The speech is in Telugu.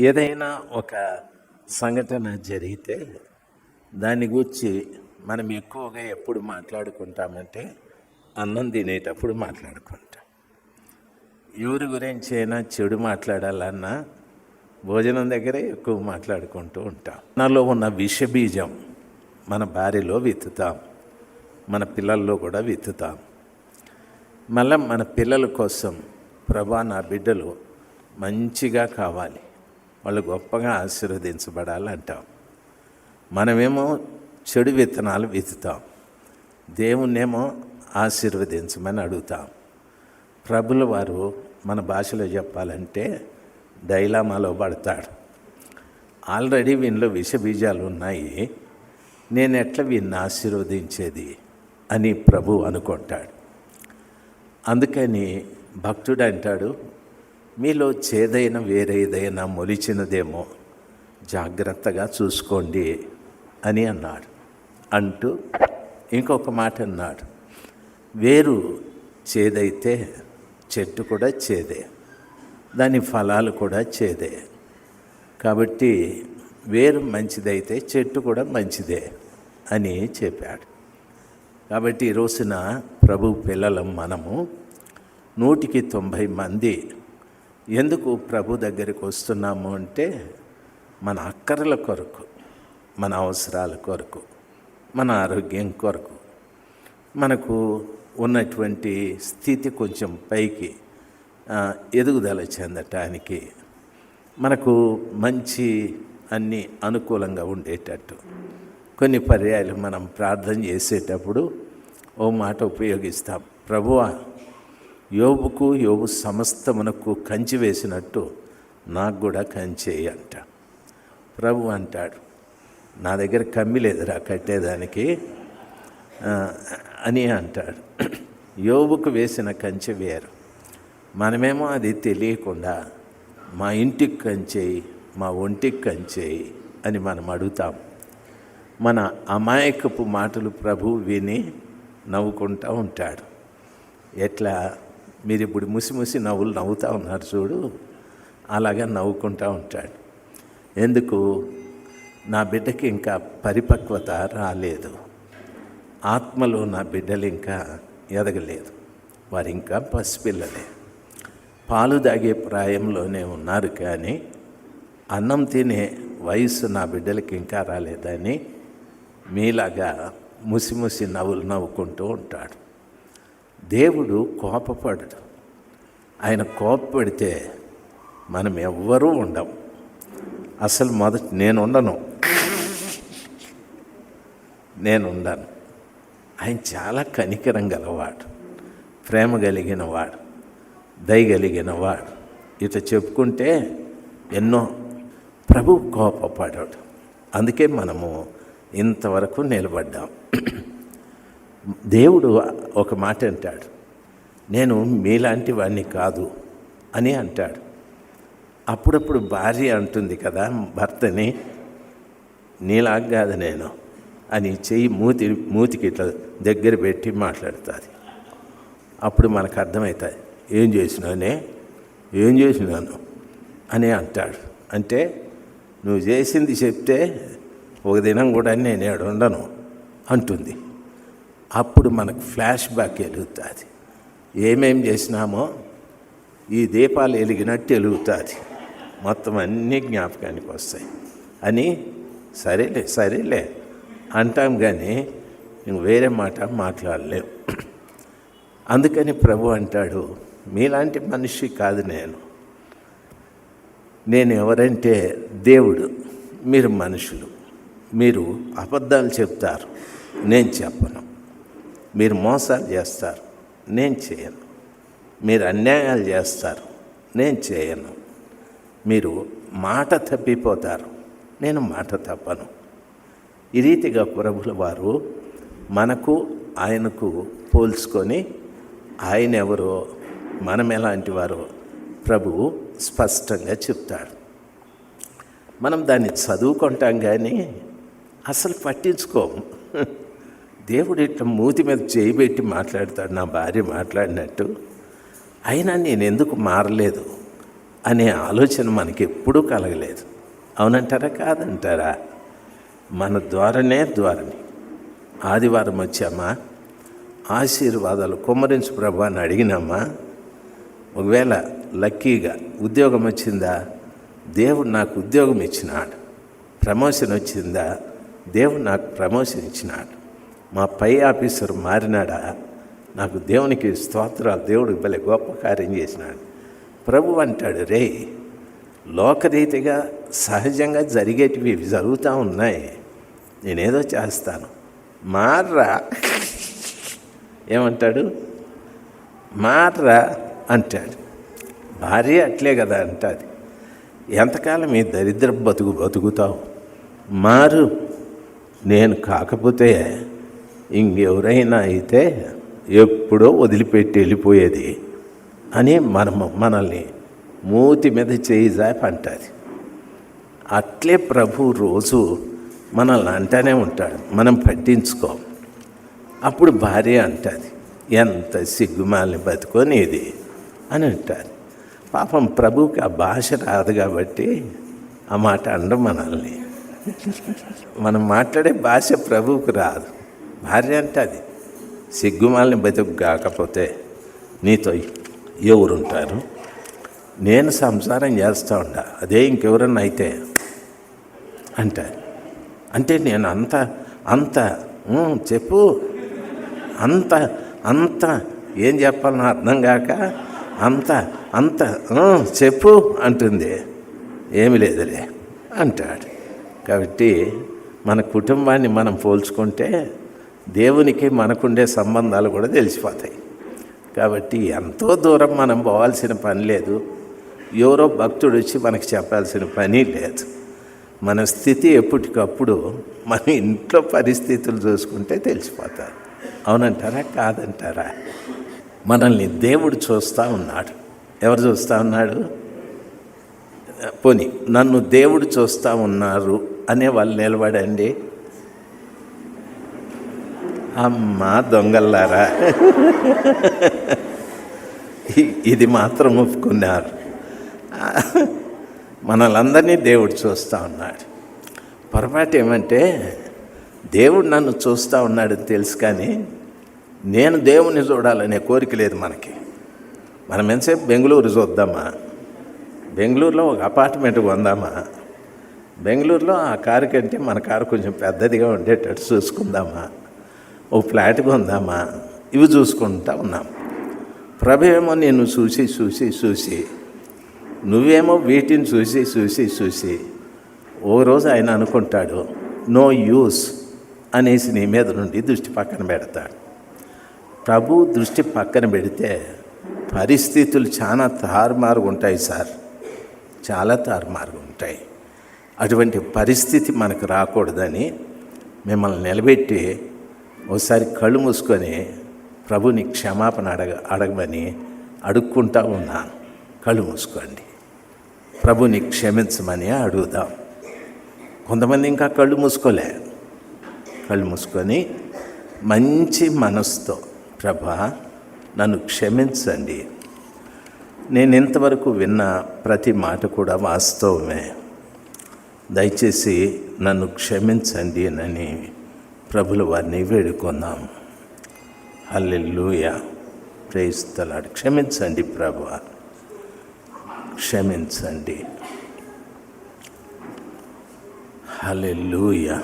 ఏదైనా ఒక సంఘటన జరిగితే దాని గురించి మనం ఎక్కువగా ఎప్పుడు మాట్లాడుకుంటామంటే అన్నం తినేటప్పుడు మాట్లాడుకుంటాం. ఎవరి గురించి అయినా చెడు మాట్లాడాలన్నా భోజనం దగ్గరే ఎక్కువ మాట్లాడుకుంటూ ఉంటాం. మనలో ఉన్న విషబీజం మన భార్యలో విత్తుతాం. మన పిల్లల్లో కూడా విత్తుతాం. మళ్ళీ మన పిల్లల కోసం ప్రభా నా బిడ్డలు మంచిగా కావాలి. వాళ్ళు గొప్పగా ఆశీర్వదించబడాలి అంటాం. మనమేమో చెడు విత్తనాలు విత్తుతాం. దేవుణ్ణేమో ఆశీర్వదించమని అడుగుతాం. ప్రభుల వారు మన భాషలో చెప్పాలంటే డైలామాలో పడతాడు. ఆల్రెడీ వీనిలో విషబీజాలు ఉన్నాయి. నేను ఎట్లా వీన్ని ఆశీర్వదించేది అని ప్రభు అనుకుంటాడు. అందుకని భక్తుడు అంటాడు మీలో చేదైన వేరేదైనా మొలిచినదేమో జాగ్రత్తగా చూసుకోండి అని అన్నాడు. అంటూ ఇంకొక మాట అన్నాడు. వేరు చేదైతే చెట్టు కూడా చేదే దాని ఫలాలు కూడా చేదే. కాబట్టి వేరు మంచిదైతే చెట్టు కూడా మంచిదే అని చెప్పాడు. కాబట్టి ఈ రోజున ప్రభు పిల్లలం మనము నూటికి తొంభై మంది ఎందుకు ప్రభు దగ్గరికి వస్తున్నాము అంటే మన అక్కర్ల కొరకు మన అవసరాల కొరకు మన ఆరోగ్యం కొరకు. మనకు ఉన్నటువంటి స్థితి కొంచెం పైకి ఎదుగుదల చెందటానికి మనకు మంచి అన్ని అనుకూలంగా ఉండేటట్టు. కొన్ని పర్యాయాలు మనం ప్రార్థన చేసేటప్పుడు ఓ మాట ఉపయోగిస్తాం. ప్రభువా యోబుకు యోబు సమస్తమునకు కంచి వేసినట్టు నాకు కూడా కంచేయి అంట. ప్రభు అంటాడు నా దగ్గర కమ్మి లేదురా కట్టేదానికి అని అంటాడు. యోబుకు వేసిన కంచె వేరు. మనమేమో అది తెలియకుండా మా ఇంటికి కంచేయి మా ఒంటికి కంచేయి అని మనం అడుగుతాం. మన అమాయకపు మాటలు ప్రభు విని నవ్వుకుంటూ ఉంటాడు. ఎట్లా? మీరు ఇప్పుడు ముసి ముసి నవ్వులు నవ్వుతూ ఉన్నారు చూడు. అలాగా నవ్వుకుంటూ ఉంటాడు. ఎందుకు? నా బిడ్డకి ఇంకా పరిపక్వత రాలేదు. ఆత్మలో నా బిడ్డలు ఇంకా ఎదగలేదు. వారు ఇంకా పసిపిల్లలే. పాలు తాగే ప్రాయంలోనే ఉన్నారు కానీ అన్నం తినే వయసు నా బిడ్డలకి ఇంకా రాలేదని మీలాగా ముసి ముసి నవ్వులు నవ్వుకుంటూ ఉంటాడు. దేవుడు కోపపడడు. ఆయన కోపపడితే మనం ఎవ్వరూ ఉండం. అసలు మొదట నేను ఉండను. నేను ఉండను. ఆయన చాలా కనికరం గలవాడు. ప్రేమ కలిగిన వాడు. దయగలిగిన వాడు. ఇట చెప్పుకుంటే ఎన్నో ప్రభు కోపపడాడు. అందుకే మనము ఇంతవరకు నిలబడ్డాం. దేవుడు ఒక మాట అంటాడు. నేను మీలాంటి వాడిని కాదు అని అంటాడు. అప్పుడప్పుడు భార్య అంటుంది కదా భర్తని నీలాగా కాదు నేను అని చెయ్యి మూతి మూతికి ఇట్లా దగ్గర పెట్టి మాట్లాడుతుంది. అప్పుడు మనకు అర్థమవుతుంది ఏం చేసినానే ఏం చేసినాను అని అంటాడు. అంటే నువ్వు చేసింది చెప్తే ఒక దినం కూడా నేను ఏడు ఉండను అంటుంది. అప్పుడు మనకు ఫ్లాష్ బ్యాక్ వెలుగుతుంది ఏమేం చేసినామో ఈ దీపాలు వెలిగినట్టు వెలుగుతుంది మొత్తం అన్నీ జ్ఞాపకానికి వస్తాయి. అని సరేలే సరేలే అంటాం కానీ వేరే మాట మాట్లాడలేం. అందుకని ప్రభు అంటాడు మీలాంటి మనిషి కాదు నేను. నేను ఎవరంటే దేవుడు మీరు మనుషులు. మీరు అబద్ధాలు చెప్తారు. నేను చెప్పను. మీరు మోసాలు చేస్తారు. నేను చేయను. మీరు అన్యాయాలు చేస్తారు. నేను చేయను. మీరు మాట తప్పిపోతారు. నేను మాట తప్పను. ఈ రీతిగా ప్రభుల వారు మనకు ఆయనకు పోల్చుకొని ఆయన ఎవరో మనం ఎలాంటి వారో ప్రభువు స్పష్టంగా చెప్తాడు. మనం దాన్ని చదువుకుంటాం కానీ అసలు పట్టించుకోము. దేవుడు ఇట్లా మూతి మీద చేయి పెట్టి మాట్లాడతాడు నా భార్య మాట్లాడినట్టు. అయినా నేను ఎందుకు మారలేదు అనే ఆలోచన మనకి ఎప్పుడూ కలగలేదు. అవునంటారా? కాదంటారా? మన ద్వారనే ద్వారని ఆదివారం వచ్చామా? ఆశీర్వాదాలు కుమ్మరించు ప్రభు అని అడిగినామా? ఒకవేళ లక్కీగా ఉద్యోగం వచ్చిందా? దేవుడు నాకు ఉద్యోగం ఇచ్చినాడు. ప్రమోషన్ వచ్చిందా? దేవుడు నాకు ప్రమోషన్ ఇచ్చినాడు. మా పై ఆఫీసర్ మారినాడా? నాకు దేవునికి స్తోత్రాలు దేవుడు భలే గొప్ప కార్యం చేసినాడు. ప్రభు అంటాడు రే లోకరీతిగా సహజంగా జరిగేటివి ఇవి జరుగుతూ ఉన్నాయి. నేనేదో చేస్తాను. మార్రా ఏమంటాడు? మార్రా అంటాడు. భార్య అట్లే కదా అంటాది. ఎంతకాలం ఈ దరిద్ర బతుకు బతుకుతావు? మారు. నేను కాకపోతే ఇంకెవరైనా అయితే ఎప్పుడో వదిలిపెట్టి వెళ్ళిపోయేది అని మనం మనల్ని మూతి మీద చేయి జాపి అంటుంది. అట్లే ప్రభు రోజు మనల్ని అంటానే ఉంటాడు. మనం పట్టించుకోం. అప్పుడు భార్య అంటుంది ఎంత సిగ్గుమాలని బతుకొని ఇది అని అంటారు పాపం ప్రభుకి ఆ భాష రాదు కాబట్టి ఆ మాట అండం మనల్ని మనం మాట్లాడే భాష ప్రభువుకు రాదు. భార్య అంటే అది. సిగ్గుమాలని బతుకు కాకపోతే నీతో ఎవరుంటారు? నేను సంసారం చేస్తూ ఉండా. అదే ఇంకెవరన్నా అయితే అంటారు అంటే నేను అంత అంత చెప్పు. అంత అంత ఏం చెప్పాలనో అర్థం కాక అంత అంత చెప్పు అంటుంది. ఏమి లేదులే అంటాడు. కాబట్టి మన కుటుంబాన్ని మనం పోల్చుకుంటే దేవునికి మనకుండే సంబంధాలు కూడా తెలిసిపోతాయి. కాబట్టి ఎంతో దూరం మనం పోవాల్సిన పని లేదు. ఎవరో భక్తుడు వచ్చి మనకు చెప్పాల్సిన పని లేదు. మన స్థితి ఎప్పటికప్పుడు మన ఇంట్లో పరిస్థితులు చూసుకుంటే తెలిసిపోతారు అవునంటారా? కాదంటారా? మనల్ని దేవుడు చూస్తూ ఉన్నాడు. ఎవరు చూస్తూ ఉన్నాడు? పోని నన్ను దేవుడు చూస్తూ ఉన్నారు అనే వాళ్ళు నిలబడండి. అమ్మ దొంగల్లారా. ఇది మాత్రం ఒప్పుకున్నారు. మనలందరినీ దేవుడు చూస్తూ ఉన్నాడు. పొరపాటు ఏమంటే దేవుడు నన్ను చూస్తూ ఉన్నాడని తెలుసు కానీ నేను దేవుణ్ణి చూడాలనే కోరిక లేదు మనకి. మనం ఎంతసేపు బెంగళూరు చూద్దామా? బెంగళూరులో ఒక అపార్ట్మెంట్ కొందామా? బెంగళూరులో ఆ కారు కంటే మన కారు కొంచెం పెద్దదిగా ఉండేటట్టు చూసుకుందామా? ఓ ఫ్లాట్ కొందామా? ఇవి చూసుకుంటా ఉన్నాం. ప్రభేమో నేను చూసి చూసి చూసి నువ్వేమో వీటిని చూసి చూసి చూసి ఓ రోజు ఆయన అనుకుంటాడు నో యూస్ అనేసి నీ మీద నుండి దృష్టి పక్కన పెడతాడు ప్రభు దృష్టి పక్కన పెడితే పరిస్థితులు చాలా తారుమారుగా ఉంటాయి సార్. చాలా తారుమారుగా ఉంటాయి. అటువంటి పరిస్థితి మనకు రాకూడదని మిమ్మల్ని నిలబెట్టి ఒకసారి కళ్ళు మూసుకొని ప్రభుని క్షమాపణ అడగ అడగమని అడుక్కుంటా ఉన్నాను. కళ్ళు మూసుకోండి. ప్రభుని క్షమించమని అడుగుదాం. కొంతమంది ఇంకా కళ్ళు మూసుకోలే. కళ్ళు మూసుకొని మంచి మనసుతో ప్రభా నన్ను క్షమించండి. నేను ఇంతవరకు విన్న ప్రతి మాట కూడా వాస్తవమే. దయచేసి నన్ను క్షమించండి అని ప్రభుల వారిని వేడుకుందాం హల్లెలూయ. ప్రేస్తలాడు క్షమించండి ప్రభు. క్షమించండి. హల్లెలూయా.